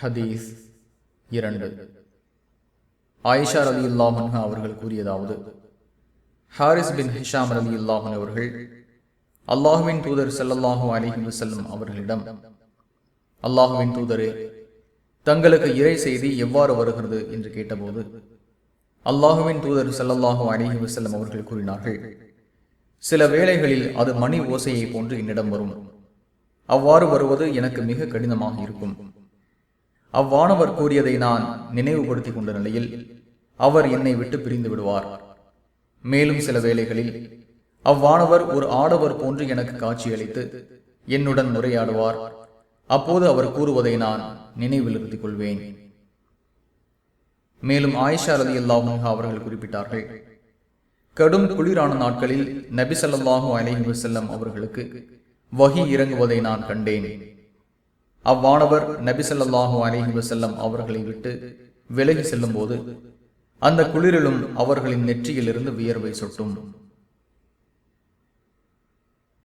ஹதீஸ் இரண்டு. ஆயிஷா ரலி அல்லாஹன் அவர்கள் கூறியதாவது ஹாரிஸ் பின் ஹிஷாம் ரலி இல்லாமன் அவர்கள் அல்லாஹுவின் தூதர் ஸல்லல்லாஹு அலிஹி வசல்லம் அவர்களிடம் அல்லாஹுவின் தூதரே தங்களுக்கு இறை செய்தி எவ்வாறு வருகிறது? என்று கேட்டபோது அல்லாஹுவின் தூதர் ஸல்லல்லாஹு அலிஹி வசல்லம் அவர்கள் கூறினார்கள் சில வேளைகளில் அது மணி ஓசையை போன்று என்னிடம் வரும். அவ்வாறு வருவது எனக்கு மிக கடினமாக இருக்கும். அவ்வானவர் கூறியதை நான் நினைவுபடுத்திக் கொண்ட நிலையில் அவர் என்னை விட்டு பிரிந்து விடுவார். மேலும் சில வேளைகளில் அவ்வானவர் ஒரு ஆடவர் போன்று எனக்கு காட்சியளித்து என்னுடன் உரையாடுவார். அப்போது அவர் கூறுவதை நான் நினைவில் இருத்திக் கொள்வேன். மேலும் ஆயிஷா ரதி அல்லாஹ் அவர்கள் குறிப்பிட்டார்கள் கடும் குளிரான நாட்களில் நபி சல்லாஹூ அலைஹி அவர்களுக்கு வகி இறங்குவதை நான் கண்டேன். அவ்வானவர் நபி அலிஹி வசல்லம் அவர்களை விட்டு விலகி செல்லும் போது அந்த குளிரிலும் அவர்களின் நெற்றியிலிருந்து வியர்வை சொட்டும்.